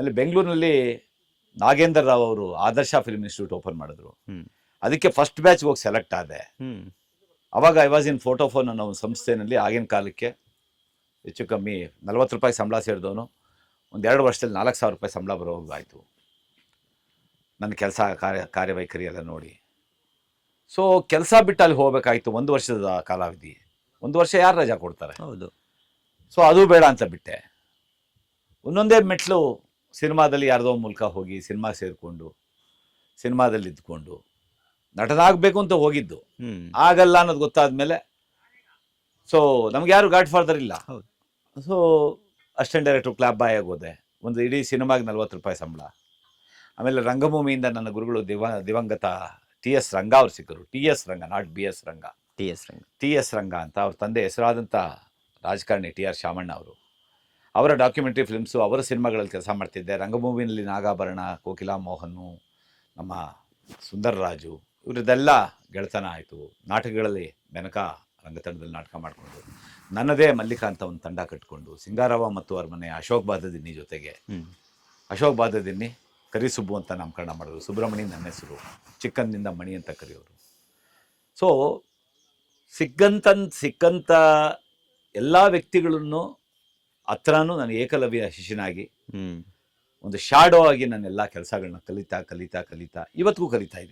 ಆಮೇಲೆ ಬೆಂಗಳೂರಿನಲ್ಲಿ ನಾಗೇಂದ್ರ ರಾವ್ ಅವರು ಆದರ್ಶ ಫಿಲ್ಮ್ ಇನ್ಸ್ಟಿಟ್ಯೂಟ್ ಓಪನ್ ಮಾಡಿದ್ರು. ಅದಕ್ಕೆ ಫಸ್ಟ್ ಬ್ಯಾಚ್ಗೆ ಹೋಗಿ ಸೆಲೆಕ್ಟ್ ಆದೆ. ಅವಾಗ ಐ ವಾಸ್ ಇನ್ ಫೋಟೋಫೋನ್ ಅನ್ನೋ ಒಂದು ಸಂಸ್ಥೆನಲ್ಲಿ ಆಗಿನ ಕಾಲಕ್ಕೆ ಹೆಚ್ಚು ಕಮ್ಮಿ ನಲ್ವತ್ತು ರೂಪಾಯಿ ಸಂಬಳ ಸೇರಿದವನು. ಒಂದು ಎರಡು ವರ್ಷದಲ್ಲಿ ನಾಲ್ಕು ಸಾವಿರ ರೂಪಾಯಿ ಸಂಬಳ ಬರೋವಾಗಾಯಿತು ನನ್ನ ಕೆಲಸ ಕಾರ್ಯ ಕಾರ್ಯವೈಖರಿ ಎಲ್ಲ ನೋಡಿ. ಸೊ ಕೆಲಸ ಬಿಟ್ಟು ಅಲ್ಲಿ ಹೋಗಬೇಕಾಯಿತು ಒಂದು ವರ್ಷದ ಕಾಲಾವಧಿ. ಒಂದು ವರ್ಷ ಯಾರು ರಜಾ ಕೊಡ್ತಾರೆ? ಹೌದು. ಸೊ ಅದು ಬೇಡ ಅಂತ ಬಿಟ್ಟೆ. ಒಂದೊಂದೇ ಮೆಟ್ಲು ಸಿನಿಮಾದಲ್ಲಿ ಯಾರ್ದೋ ಮೂಲಕ ಹೋಗಿ ಸಿನಿಮಾ ಸೇರಿಕೊಂಡು ಸಿನಿಮಾದಲ್ಲಿ ಇದ್ಕೊಂಡು ನಟನಾಗಬೇಕು ಅಂತ ಹೋಗಿದ್ದು. ಆಗಲ್ಲ ಅನ್ನೋದು ಗೊತ್ತಾದ್ಮೇಲೆ ಸೊ ನಮ್ಗೆ ಯಾರು ಗಾಡ್ ಫಾದರ್ ಇಲ್ಲ. ಸೊ ಅಸಿಸ್ಟೆಂಟ್ ಡೈರೆಕ್ಟ್ರು ಕ್ಲಾಬ್ ಬಾಯ್ ಆಗೋದೆ. ಒಂದು ಇಡೀ ಸಿನಿಮಾಗೆ ನಲ್ವತ್ತು ರೂಪಾಯಿ ಸಂಬಳ. ಆಮೇಲೆ ರಂಗಭೂಮಿಯಿಂದ ನನ್ನ ಗುರುಗಳು ದಿವ ದಿವಂಗತ ಟಿ ಎಸ್ ರಂಗ ಅವ್ರು ಸಿಕ್ಕರು. T S Ranga not B S Ranga. T S Ranga. T S Ranga ಅಂತ ಅವ್ರ ತಂದೆ ಹೆಸರಾದಂಥ ರಾಜಕಾರಣಿ ಟಿ ಆರ್ ಶಾಮಣ್ಣ ಅವರು. ಅವರ ಡಾಕ್ಯುಮೆಂಟ್ರಿ ಫಿಲ್ಮ್ಸು ಅವರ ಸಿನಿಮಾಗಳಲ್ಲಿ ಕೆಲಸ ಮಾಡ್ತಿದ್ದೆ. ರಂಗಭೂಮಿನಲ್ಲಿ ನಾಗಾಭರಣ ಕೋಕಿಲಾ ಮೋಹನು ನಮ್ಮ ಸುಂದರರಾಜು ಇವರದ್ದೆಲ್ಲ ಗೆಳೆತನ ಆಯಿತು. ನಾಟಕಗಳಲ್ಲಿ ಮೆನಕ ರಂಗತಂಡದಲ್ಲಿ ನಾಟಕ ಮಾಡಿಕೊಂಡು ನನ್ನದೇ ಮಲ್ಲಿಕಾ ಅಂತ ಒಂದು ತಂಡ ಕಟ್ಕೊಂಡು ಸಿಂಗಾರವ ಮತ್ತು ಅವ್ರ ಮನೆ ಅಶೋಕ್ ಬಾದದಿನ್ನಿ ಜೊತೆಗೆ. ಅಶೋಕ್ ಬಾದದಿನ್ನಿ ಕರಿಸುಬ್ಬು ಅಂತ ನಾಮಕರಣ ಮಾಡಿದ್ರು. ಸುಬ್ರಹ್ಮಣಿ ನನ್ನ ಹೆಸರು ಚಿಕ್ಕಂದಿಂದ ಮಣಿ ಅಂತ ಕರೆಯೋರು ಸೊ ಸಿಕ್ಕಂತ ಸಿಕ್ಕಂಥ ಎಲ್ಲ ವ್ಯಕ್ತಿಗಳನ್ನು ಹತ್ರನೂ ನಾನು ಏಕಲವ್ಯ ಶಿಷ್ಯನಾಗಿ ಒಂದು ಶಾಡೋ ಆಗಿ ನಾನು ಎಲ್ಲ ಕೆಲಸಗಳನ್ನ ಕಲಿತಾ ಕಲಿತಾ ಕಲಿತಾ ಇವತ್ತಿಗೂ ಕಲಿತಾ ಇದ್ದೀನಿ.